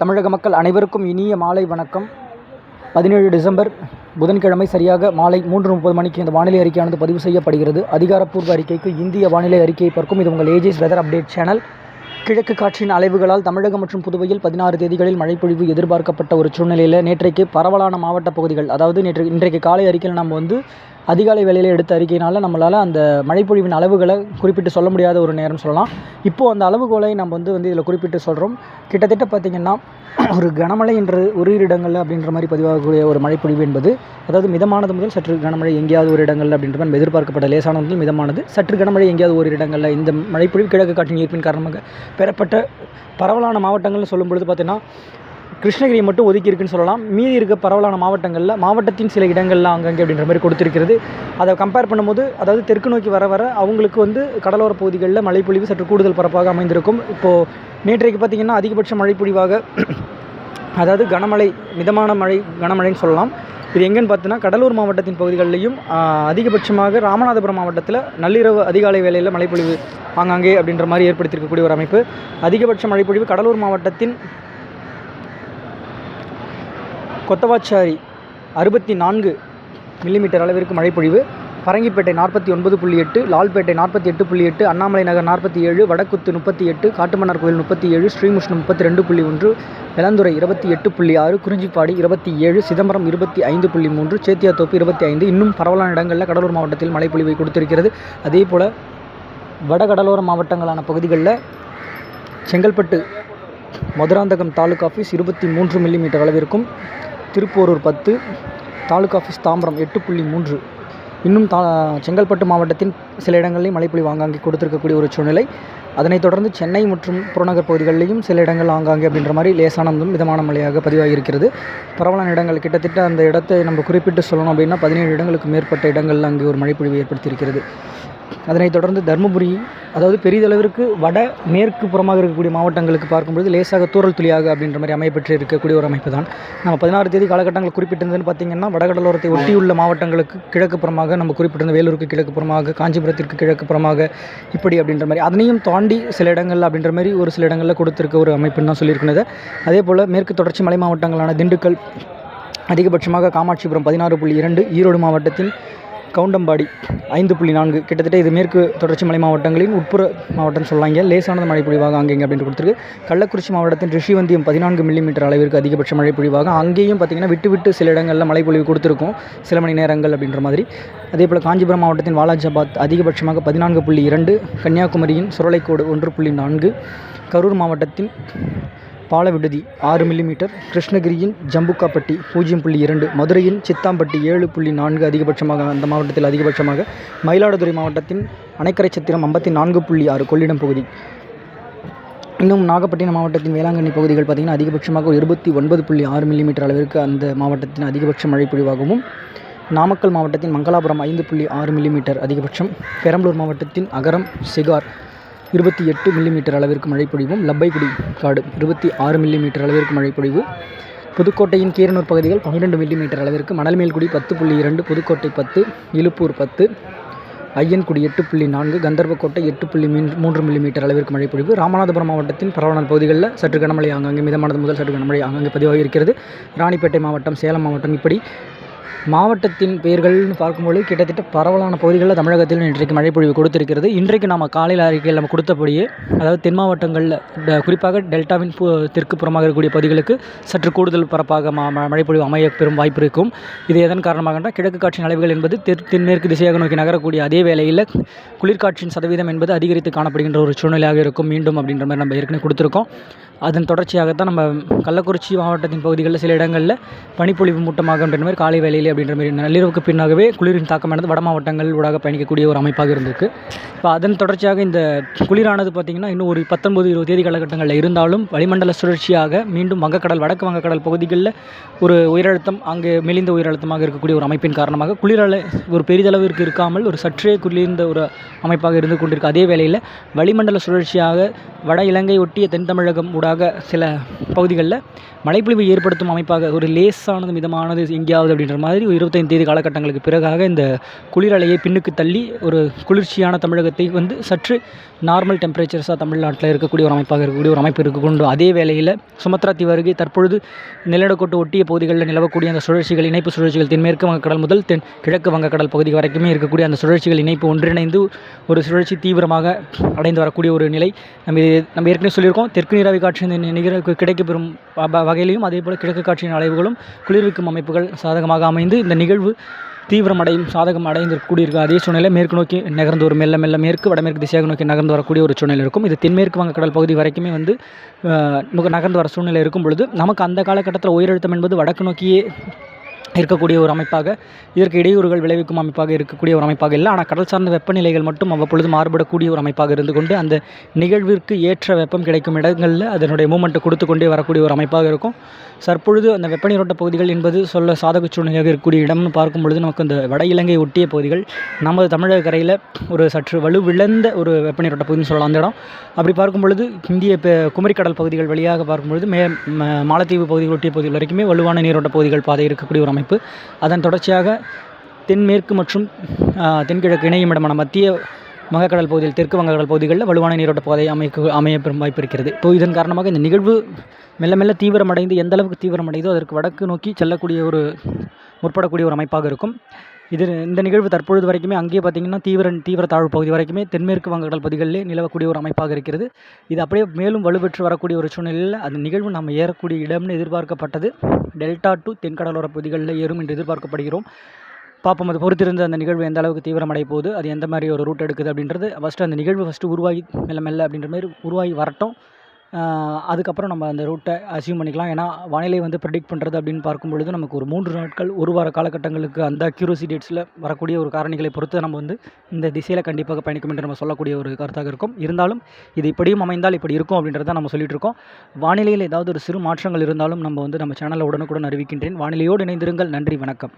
தமிழக மக்கள் அனைவருக்கும் இனிய மாலை வணக்கம். பதினேழு டிசம்பர் புதன்கிழமை சரியாக மாலை மூன்று முப்பது மணிக்கு இந்த வானிலை அறிக்கையானது பதிவு செய்யப்படுகிறது. அதிகாரப்பூர்வ அறிக்கைக்கு இந்திய வானிலை அறிக்கையை பார்க்கும். இது உங்கள் ஏஜிஸ் வெதர் அப்டேட் சேனல் கிழக்கு காற்றின் அலைவுகளால் தமிழகம் மற்றும் புதுவையில் பதினாறு தேதிகளில் மழைப்பொழிவு எதிர்பார்க்கப்பட்ட ஒரு சூழ்நிலையில் நேற்றைக்கு பரவலான மாவட்ட பகுதிகள் அதாவது நேற்று இன்றைக்கு காலை அறிக்கையில் நம்ம வந்து அதிகாலை வேலையில் எடுத்த அறிக்கையினால் நம்மளால் அந்த மழைப்பொழிவின் அளவுகளை குறிப்பிட்டு சொல்ல முடியாத ஒரு நேரம் சொல்லலாம். இப்போது அந்த அளவுகோலை நம்ம வந்து வந்து இதில் குறிப்பிட்டு சொல்கிறோம் கிட்டத்தட்ட பார்த்திங்கன்னா ஒரு கனமழை என்று ஒரு இரு இடங்களில் அப்படின்ற மாதிரி பதிவாகக்கூடிய ஒரு மழைப்பொழிவு என்பது அதாவது மிதமானது முதல் சற்று கனமழை எங்கேயாவது ஒரு இடங்களில் அப்படின்ற மாதிரி எதிர்பார்க்கப்பட்ட லேசான முதல் மிதமானது சற்று கனமழை எங்கேயாவது ஒரு இடங்களில் இந்த மழைப்பொழிவு கிழக்கு காற்றின் ஈர்ப்பின் காரணமாக பெறப்பட்ட பரவலான மாவட்டங்கள்னு சொல்லும் பொழுது பார்த்தீங்கன்னா கிருஷ்ணகிரி மட்டும் ஒதுக்கி இருக்குன்னு சொல்லலாம். மீதி இருக்க பரவலான மாவட்டங்களில் மாவட்டத்தின் சில இடங்களில் அங்கங்கே அப்படின்ற மாதிரி கொடுத்துருக்கிறது. அதை கம்பேர் பண்ணும்போது அதாவது தெற்கு நோக்கி வர வர அவங்களுக்கு வந்து கடலோர பகுதிகளில் மழைப்பொழிவு சற்று கூடுதல் பரப்பாக அமைந்திருக்கும். இப்போது நேற்றைக்கு பார்த்திங்கன்னா அதிகபட்ச மழைப்பொழிவாக அதாவது கனமழை மிதமான மழை கனமழைன்னு சொல்லலாம். இது எங்கேன்னு பார்த்தீங்கன்னா கடலூர் மாவட்டத்தின் பகுதிகளிலையும் அதிகபட்சமாக ராமநாதபுரம் மாவட்டத்தில் நள்ளிரவு அதிகாலை வேளையில் மழைப்பொழிவு ஆங்காங்கே அப்படின்ற மாதிரி ஏற்படுத்தியிருக்கக்கூடிய ஒரு அமைப்பு. அதிகபட்ச மழைப்பொழிவு கடலூர் மாவட்டத்தின் கொத்தவாச்சாரி அறுபத்தி நான்கு மில்லிமீட்டர் அளவிற்கு மழைப்பொழிவு. பரங்கிப்பேட்டை நாற்பத்தி ஒன்பது புள்ளி எட்டு லால்பேட்டை நாற்பத்தி எட்டு புள்ளி எட்டு அண்ணாமலை நகர் நாற்பத்தி ஏழு வடக்குத்து முப்பத்தி எட்டு காட்டுமன்னார் கோயில் முப்பத்தி ஏழு ஸ்ரீமுஷ்ணம் முப்பத்தி ரெண்டு புள்ளி ஒன்று வெளந்துறை இருபத்தி எட்டு புள்ளி ஆறு குறிஞ்சிப்பாடி இருபத்தி ஏழு சிதம்பரம் இருபத்தி ஐந்து புள்ளி மூன்று சேத்தியாத்தோப்பு இருபத்தி ஐந்து. இன்னும் பரவலான இடங்களில் கடலூர் மாவட்டத்தில் மழைப்பொழிவை கொடுத்திருக்கிறது. அதே போல் வட கடலோர மாவட்டங்களான பகுதிகளில் செங்கல்பட்டு மதுராந்தகம் தாலுகா ஆஃபீஸ் இருபத்தி மூன்று மில்லிமீட்டர் அளவிற்கும் திருப்போரூர் பத்து தாலுக்கா ஆஃபீஸ் தாம்பரம் எட்டு புள்ளி மூன்று. இன்னும் தா செங்கல்பட்டு மாவட்டத்தின் சில இடங்களிலும் மழைப்பொழிவு ஆங்காங்கே கொடுத்திருக்கக்கூடிய ஒரு சூழ்நிலை. அதனைத் தொடர்ந்து சென்னை மற்றும் புறநகர் பகுதிகளிலையும் சில இடங்கள் ஆங்காங்கே அப்படின்ற மாதிரி லேசான மிதமான மழையாக பதிவாகியிருக்கிறது பரவலான இடங்கள் கிட்டத்தட்ட அந்த இடத்தை நம்ம குறிப்பிட்டு சொல்லணும் அப்படின்னா பதினேழு இடங்களுக்கு மேற்பட்ட இடங்களில் அங்கே ஒரு மழைப்பொழிவு ஏற்படுத்தியிருக்கிறது. அதனைத் தொடர்ந்து தருமபுரி அதாவது பெரிதளவிற்கு வட மேற்கு புறமாக இருக்கக்கூடிய மாவட்டங்களுக்கு பார்க்கும்பொழுது லேசாக தூரல் துளியாக அப்படின்ற மாதிரி அமைப்பெற்று இருக்கக்கூடிய ஒரு அமைப்பு தான் நம்ம பதினாறு தேதி காலகட்டங்கள் குறிப்பிட்டிருந்ததுன்னு பார்த்தீங்கன்னா வடகடலோரத்தை ஒட்டியுள்ள மாவட்டங்களுக்கு கிழக்கு புறமாக நம்ம குறிப்பிட்டிருந்த வேலூருக்கு கிழக்கு புறமாக காஞ்சிபுரத்திற்கு கிழக்கு புறமாக இப்படி அப்படின்ற மாதிரி அதனையும் தாண்டி சில இடங்கள் அப்படின்ற மாதிரி ஒரு சில இடங்களில் கொடுத்துருக்க ஒரு அமைப்புன்னு தான் சொல்லியிருக்கிறது. அதே போல் மேற்கு தொடர்ச்சி மலை மாவட்டங்களான திண்டுக்கல் அதிகபட்சமாக காமாட்சிபுரம் பதினாறு புள்ளி இரண்டு ஈரோடு மாவட்டத்தின் கவுண்டம்பாடி ஐந்து புள்ளி நான்கு. கிட்டத்தட்ட இது மேற்கு தொடர்ச்சி மலை மாவட்டங்களின் உட்புற மாவட்டம் சொல்லாங்க. லேசானது மழை பொழிவாக அங்கேங்க அப்படின்னு கொடுத்துருக்கு. கள்ளக்குறிச்சி மாவட்டத்தின் ரிஷிவந்தியம் பதினான்கு மில்லிமீட்டர் அளவிற்கு அதிகபட்ச மழை பொழிவாக அங்கேயும் பார்த்திங்கன்னா விட்டு விட்டு சில இடங்களில் மழை பொழிவு கொடுத்துருக்கும். சில மணி நேரங்கள் அப்படின்ற மாதிரி. அதே போல் காஞ்சிபுரம் மாவட்டத்தின் வாலாஜாபாத் அதிகபட்சமாக பதினான்கு புள்ளி இரண்டு. கன்னியாகுமரியின் சுரலைக்கோடு ஒன்று புள்ளி நான்கு. கரூர் மாவட்டத்தின் பாலவிடுதி ஆறு மில்லிமீட்டர் கிருஷ்ணகிரியின் ஜம்புக்காப்பட்டி பூஜ்ஜியம் புள்ளி இரண்டு மதுரையின் சித்தாம்பட்டி ஏழு புள்ளி நான்கு அதிகபட்சமாக அந்த மாவட்டத்தில் அதிகபட்சமாக மயிலாடுதுறை மாவட்டத்தின் அணைக்கரை சத்திரம் ஐம்பத்தி நான்கு புள்ளி ஆறு கொள்ளிடம் பகுதி. இன்னும் நாகப்பட்டினம் மாவட்டத்தின் வேளாங்கண்ணி பகுதிகள் பார்த்திங்கன்னா அதிகபட்சமாக ஒரு இருபத்தி ஒன்பது புள்ளி ஆறு மில்லிமீட்டர் அளவிற்கு அந்த மாவட்டத்தின் அதிகபட்ச மழை பொழிவாகவும் நாமக்கல் மாவட்டத்தின் மங்களாபுரம் ஐந்து புள்ளி ஆறு மில்லிமீட்டர் அதிகபட்சம் பெரம்பலூர் மாவட்டத்தின் அகரம் சிகார் இருபத்தி எட்டு மில்லிமீட்டர் அளவிற்கு மழைப்பொழிவும் லப்பைக்குடி காடு இருபத்தி ஆறு மில்லிமீட்டர் அளவிற்கு மழைப்பொழிவு புதுக்கோட்டையின் கீரனூர் பகுதிகள் பன்னிரெண்டு மில்லிமீட்டர் அளவிற்கு. மணல்மேல்குடி பத்து புள்ளி இரண்டு புதுக்கோட்டை பத்து இலுப்பூர் பத்து ஐயன்குடி எட்டு புள்ளி நான்கு கந்தர்வக்கோட்டை எட்டு புள்ளி மீன் மூன்று மில்லிமீட்டர் அளவிற்கு மழைப்பொழிவு ராமநாதபுரம் மாவட்டத்தின் பரவலான பகுதிகளில் சற்று கனமழை ஆங்காங்கே மிதமானது முதல் சற்று கனமழை ஆங்காங்கே பதிவாகி இருக்கிறது. ராணிப்பேட்டை மாவட்டம் சேலம் மாவட்டம் இப்படி மாவட்டத்தின் பெயர்கள்னு பார்க்கும்பொழுது கிட்டத்தட்ட பரவலான பகுதிகளில் தமிழகத்தில் இன்றைக்கு மழைப்பொழிவு கொடுத்திருக்கிறது. இன்றைக்கு நம்ம காலையில் அறிக்கையில் நம்ம கொடுத்தபடியே அதாவது தென் மாவட்டங்களில் குறிப்பாக டெல்டாவின் பு தெற்கு புறமாக இருக்கக்கூடிய பகுதிகளுக்கு சற்று கூடுதல் பரப்பாக மா பொழிவு மழைப்பொழிவு அமைய பெறும் வாய்ப்பு இருக்கும். இது எதன் காரணமாக கிழக்கு காற்றின் அளவுகள் என்பது தெற் தென்மேற்கு திசையாக நோக்கி நகரக்கூடிய அதே வேளையில் குளிர்காற்றின் சதவீதம் என்பது அதிகரித்து காணப்படுகின்ற ஒரு சூழ்நிலையாக இருக்கும் மீண்டும் அப்படின்ற மாதிரி நம்ம ஏற்கனவே கொடுத்துருக்கோம். அதன் தொடர்ச்சியாகத்தான் நம்ம கள்ளக்குறிச்சி மாவட்டத்தின் பகுதிகளில் சில இடங்களில் பனிப்பொழிவு மூட்டமாக மாதிரி காலை வேளையிலே அப்படின்ற மாதிரி நள்ளிரவுக்கு பின்னாகவே குளிரின் தாக்கமானது வட மாவட்டங்கள் ஊடாக பயணிக்கக்கூடிய ஒரு அமைப்பாக இருந்திருக்கு. இப்போ அதன் தொடர்ச்சியாக இந்த குளிரானது பார்த்திங்கன்னா இன்னும் ஒரு பத்தொன்பது இருபது தேதி காலகட்டங்களில் இருந்தாலும் வளிமண்டல சுழற்சியாக மீண்டும் வங்கக்கடல் வடக்கு வங்கக்கடல் பகுதிகளில் ஒரு உயரழுத்தம் அங்கே மெலிந்த உயரழுத்தமாக இருக்கக்கூடிய ஒரு அமைப்பின் காரணமாக குளிரலை ஒரு பெரிதளவிற்கு இருக்காமல் ஒரு சற்றே குளிர்ந்த ஒரு அமைப்பாக இருந்து கொண்டிருக்கு. அதே வேளையில் வளிமண்டல சுழற்சியாக வட இலங்கை ஒட்டிய தென் தமிழகம் ஊடாக சில பகுதிகளில் மழைப்பொழிவு ஏற்படுத்தும் அமைப்பாக ஒரு லேசானது மிதமானது எங்கேயாவது அப்படின்ற மாதிரி இருபத்தைந்து தேதி காலகட்டங்களுக்கு பிறகாக இந்த குளிரலையை பின்னுக்கு தள்ளி ஒரு குளிர்ச்சியான தமிழகத்தை வந்து சற்று நார்மல் டெம்பரேச்சர்ஸாக தமிழ்நாட்டில் இருக்கக்கூடிய ஒரு அமைப்பாக இருக்கக்கூடிய ஒரு அமைப்பு இருக்கு கொண்டு அதே வேளையில் சுமத்ரா தீவு தற்பொழுது நிலநடுக்கோட்டு ஒட்டிய பகுதிகளில் நிலவக்கூடிய அந்த சுழற்சிகள் இணைப்பு சுழற்சிகள் தென்மேற்கு வங்கக்கடல் முதல் தென் கிழக்கு வங்கக்கடல் பகுதி வரைக்குமே இருக்கக்கூடிய அந்த சுழற்சிகள் இணைப்பு ஒன்றிணைந்து ஒரு சுழற்சி தீவிரமாக அடைந்து வரக்கூடிய ஒரு நிலை நம்ம நம்ம ஏற்கனவே சொல்லியிருக்கோம். தெற்கு நீராவி காற்றின் நிகர கிடைக்கப்பெறும் வ- வகையிலையும் அதே போல் கிழக்கு காற்றின் அலைவுகளும் குளிர்விக்கும் அமைப்புகள் சாதகமாக அமைந்து இந்த நிகழ்வு தீவிரமடையும் சாதகம் அடைந்து கூடியிருக்க அதே சூழ்நிலை மேற்கு நோக்கி நகர்ந்து வரும். மெல்ல மெல்ல மேற்கு வடமேற்கு திசையாக நோக்கி நகர்ந்து வரக்கூடிய ஒரு சூழ்நிலை இருக்கும். இது தென்மேற்கு வங்கக்கடல் பகுதி வரைக்குமே வந்து நகர்ந்து வர சூழ்நிலை இருக்கும் பொழுது நமக்கு அந்த காலகட்டத்தில் உயரழுத்தம் என்பது வடக்கு நோக்கியே இருக்கக்கூடிய ஒரு அமைப்பாக இதற்கு இடையூறுகள் விளைவிக்கும் அமைப்பாக இருக்கக்கூடிய ஒரு அமைப்பாக இல்லை. ஆனால் கடல் சார்ந்த வெப்பநிலைகள் மட்டும் அவ்வப்பொழுது மாறுபடக்கூடிய ஒரு அமைப்பாக இருந்து கொண்டு அந்த நிகழ்விற்கு ஏற்ற வெப்பம் கிடைக்கும் இடங்களில் அதனுடைய மூமெண்ட்டை கொடுத்து கொண்டே வரக்கூடிய ஒரு அமைப்பாக இருக்கும். தற்பொழுது அந்த வெப்பநீரோட்ட பகுதிகள் என்பது சொல்ல சாதக சூழ்நிலையாக இருக்கக்கூடிய இடம்னு பார்க்கும் பொழுது நமக்கு அந்த வட இலங்கை ஒட்டிய பகுதிகள் நமது தமிழக கரையில் ஒரு சற்று வலுவிழந்த ஒரு வெப்பநீரோட்ட பகுதின்னு சொல்லலாம் அந்த இடம். அப்படி பார்க்கும் பொழுது இந்திய குமரிக்கடல் பகுதிகள் வழியாக பார்க்கும் பொழுது மே மாலத்தீவு பகுதிகள் ஒட்டிய பகுதிகள் வரைக்குமே வலுவான நீரோட்ட பகுதிகள் பாதை இருக்கக்கூடிய ஒரு அமைப்பு. அதன் தொடர்ச்சியாக தென்மேற்கு மற்றும் தென்கிழக்கு இணையுமிடமான மத்திய வங்கக்கடல் பகுதியில் தெற்கு வங்கக்கடல் பகுதிகளில் வலுவான நீரோட்ட பாதை அமைக்க அமைய வாய்ப்பு இருக்கிறது இப்போ இதன் காரணமாக இந்த நிகழ்வு மெல்ல மெல்ல தீவிரமடைந்து எந்த அளவுக்கு தீவிரமடைந்தோ அதற்கு வடக்கு நோக்கி செல்லக்கூடிய ஒரு முற்படக்கூடிய ஒரு அமைப்பாக இருக்கும். இது இந்த நிகழ்வு தற்பொழுது வரைக்குமே அங்கேயே பார்த்தீங்கன்னா தீவிர தீவிர தாழ்வு பகுதி வரைக்குமே தென்மேற்கு வங்கக்கடல் பகுதிகளிலே நிலவக்கூடிய ஒரு அமைப்பாக இருக்கிறது. இது அப்படியே மேலும் வலுப்பெற்று வரக்கூடிய ஒரு சூழ்நிலையில் அந்த நிகழ்வு நம்ம ஏறக்கூடிய இடம்னு எதிர்பார்க்கப்பட்டது. டெல்டா டு தென்கடலோர பகுதிகளில் ஏறும் என்று எதிர்பார்க்கப்படுகிறோம். பார்ப்போம் அது பொறுத்திருந்து அந்த நிகழ்வு எந்த அளவுக்கு தீவிரமடைய போகுது அது எந்த மாதிரி ஒரு ரூட் எடுக்குது அப்படின்றது. ஃபஸ்ட்டு அந்த நிகழ்வு ஃபஸ்ட்டு உருவாகி மெல்ல மெல்ல அப்படின்ற மாதிரி உருவாகி வரட்டும். அதுக்கப்புறம் நம்ம அந்த ரூட்டை அசியூம் பண்ணிக்கலாம். ஏன்னா வானிலை வந்து ப்ரெடிக்ட் பண்ணுறது அப்படின்னு பார்க்கும் பொழுது நமக்கு ஒரு மூன்று நாட்கள் ஒரு வார காலகட்டங்களுக்கு அந்த அக்யூரசி டேட்ஸில் வரக்கூடிய ஒரு காரணிகளை பொறுத்து நம்ம வந்து இந்த திசையில் கண்டிப்பாக பயணிக்கும் என்று நம்ம சொல்லக்கூடிய ஒரு கருத்தாக இருக்கும். இருந்தாலும் இது இப்படியும் அமைந்தால் இப்படி இருக்கும் அப்படின்றத நம்ம சொல்லிட்டு இருக்கோம். வானிலையில் ஏதாவது ஒரு சிறு மாற்றங்கள் இருந்தாலும் நம்ம வந்து நம்ம சேனலில் உடனுக்குடன் அறிவிக்கின்றேன். வானிலையோடு இணைந்திருங்கள். நன்றி வணக்கம்.